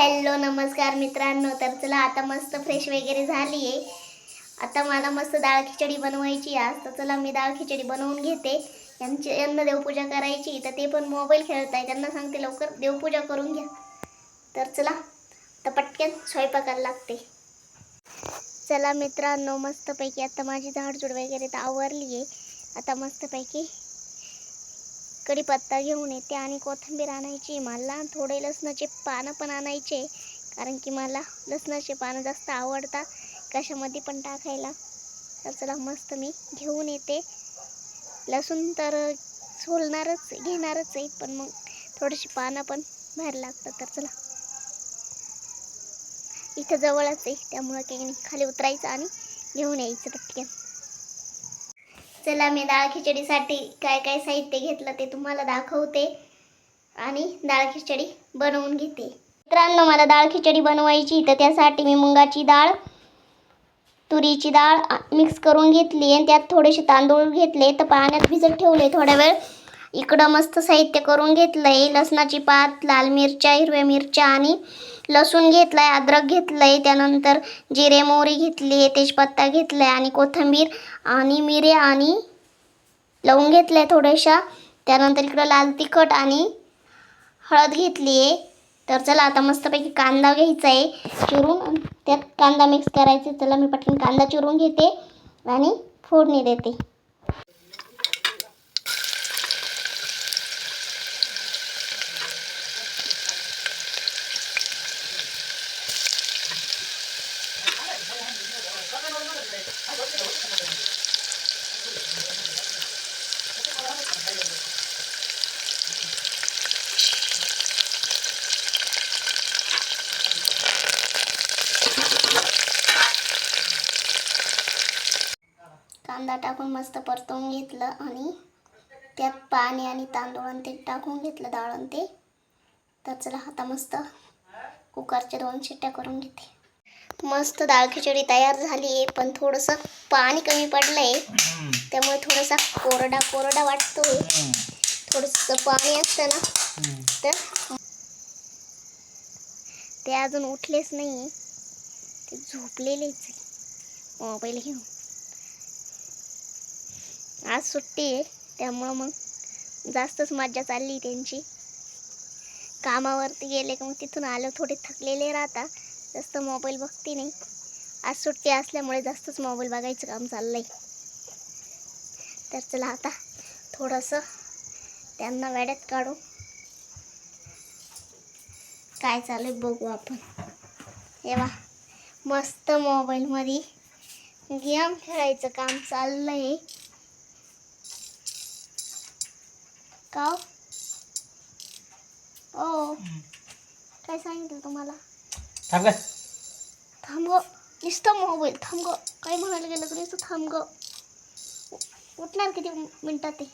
Hello नमस्कार मित्रांनो. तर चला आता मस्त फ्रेश वगैरे झाली आहे आता मला मस्त डाळ खिचडी बनवायची आहे आज. तर चला मी डाळ खिचडी बनवून घेते. यांची यांना देवपूजा करायची तर ते पण मोबाईल खेळत आहे. त्यांना सांगते लवकर देवपूजा करून घ्या. तर चला आता पटकन स्वयंपाकाला लागते. चला मित्रांनो मस्तपैकी आता माझी झाडझूड वगैरे तर आवरली आहे आता मस्तपैकी कढीपत्ता घेऊन येते आणि कोथिंबीर आणायची. मला थोडे लसणाचे पानं पण आणायचे कारण की मला लसणाचे पानं जास्त आवडतात. कशामध्ये पण टाकायला. तर चला मस्त मी घेऊन येते. लसूण तर सोलणारच घेणारच आहे पण मग थोडीशी पानं पण बाहेर लागतात. तर चला. इथं जवळच आहे त्यामुळं काही खाली उतरायचं आणि घेऊन यायचं पटकन. चला मी डाळ खिचडीसाठी काय काय साहित्य घेतलं ते तुम्हाला दाखवते आणि डाळ खिचडी बनवून घेते. मित्रांनो मला डाळ खिचडी बनवायची तर त्यासाठी मी मुंगाची डाळ तुरीची डाळ मिक्स करून घेतली आणि त्यात थोडेसे तांदूळ घेतले तर पाण्यात भिजत ठेवले थोड्या वेळ. इकडं मस्त साहित्य करून घेतलं आहे लसणाची पात लाल मिरच्या हिरव्या मिरच्या आणि लसूण घेतलाय अद्रक घेतलंय. त्यानंतर जिरे मोहरी घेतली आहे तेजपत्ता घेतलाय आणि कोथिंबीर आणि मिरे आणि लवंग आहे थोड्याशा. त्यानंतर इकडं लाल तिखट आणि हळद घेतली आहे तर चला आता मस्तपैकी कांदा घ्यायचा आहे चिरून त्यात कांदा मिक्स करायचा. चला मी पटकन कांदा चिरून घेते आणि फोडणी देते. कांदा टाकून मस्त परतवून घेतलं आणि त्यात पाणी आणि तांदूळ आणि ते टाकून घेतलं डाळ आणि ते. तर चला आता मस्त कुकरच्या दोन शिट्ट्या करून घेते. मस्त डाळ खिचडी तयार झाली आहे पण थोडंसं पाणी कमी पडलं आहे त्यामुळे थोडासा कोरडा कोरडा वाटतोय. थोडंसं पाणी असतं ना तर ते अजून उठलेच नाही ते झोपलेलेच आहे. मोबाईल घेऊन. आज सुट्टी आहे त्यामुळं मग जास्तच मज्जा चालली त्यांची. कामावरती गेले का मग तिथून आलं थोडे थकलेले राहता जास्त मोबाईल बघते नाही. आज सुट्टी असल्यामुळे जास्तच मोबाईल बघायचं काम चाललं आहे तर चला आता थोडंसं त्यांना वेड्यात काढू. काय चालू आहे बघू आपण. एवा वा मस्त मोबाईलमध्ये गेम खेळायचं काम चाललं आहे हो? ओ काय सांगितलं तुम्हाला? थांब का थांब ग. नुसतं मोबाईल. थांब ग. काय म्हणायला गेलं तर नुसतं थांब ग. उठणार किती मिनिटात ते?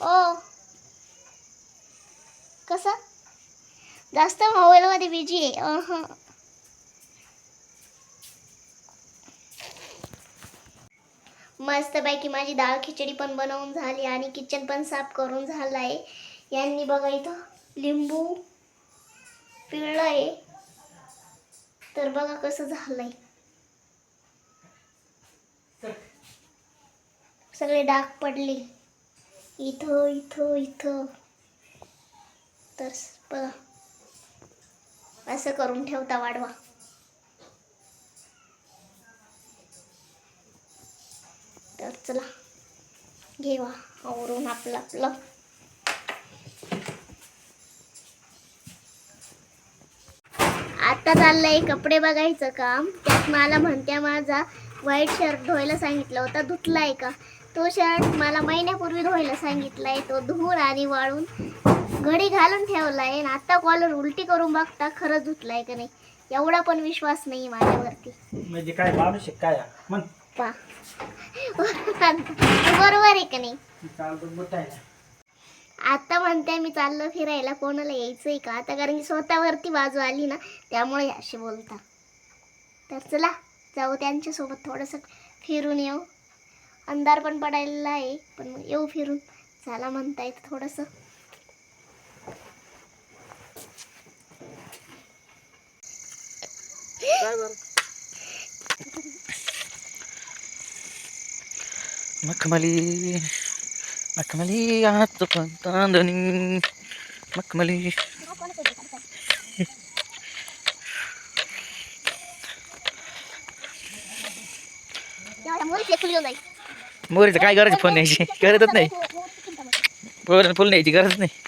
ओ. कसं? जास्त मोबाईलमध्ये बिजी आहे. मस्तपैकी माझी डाळ खिचडी पण बनवून झाली आणि किचन पण साफ करून झालं आहे यांनी बघा इथं लिंबू पिळलं आहे तर बघा कसं झालं आहे सगळे डाग पडले. इथं इथं इथं. तर बघा. असं करून ठेवता वाढवा. तर चला घेवा आवरून आपलं आपलं. आता चाललंय कपडे बघायचं काम. त्यात मला म्हणत्या माझा व्हाईट शर्ट धुवायला सांगितलं होता धुतलाय का? तो शर्ट मला महिन्यापूर्वी धुवायला सांगितलाय तो धुवून आणि वाळून घडी घालून ठेवलाय आणि आता कॉलर उलटी करून बघता खरंच धुतलाय का नाही? एवढा पण विश्वास नाही माझ्यावरती. म्हणजे काय माणूस काय पा. बरोबर आहे का नाही? आता म्हणते मी चाललो फिरायला कोणाला यायचंय का? आता कारण की स्वतःवरती बाजू आली ना त्यामुळे असे बोलता. तर चला जाऊ त्यांच्यासोबत थोडंसं फिरून येऊ. अंधार पण पडायला आहे पण मग येऊ फिरून. चला म्हणता येतं थोडंसं. काय बरं? मखमली मखमली आज तांदणी मखमली मोरीचं काय गरज फोन न्यायची गरजच नाही पोरांना फुल न्यायची गरज नाही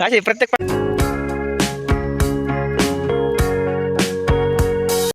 असे प्रत्येक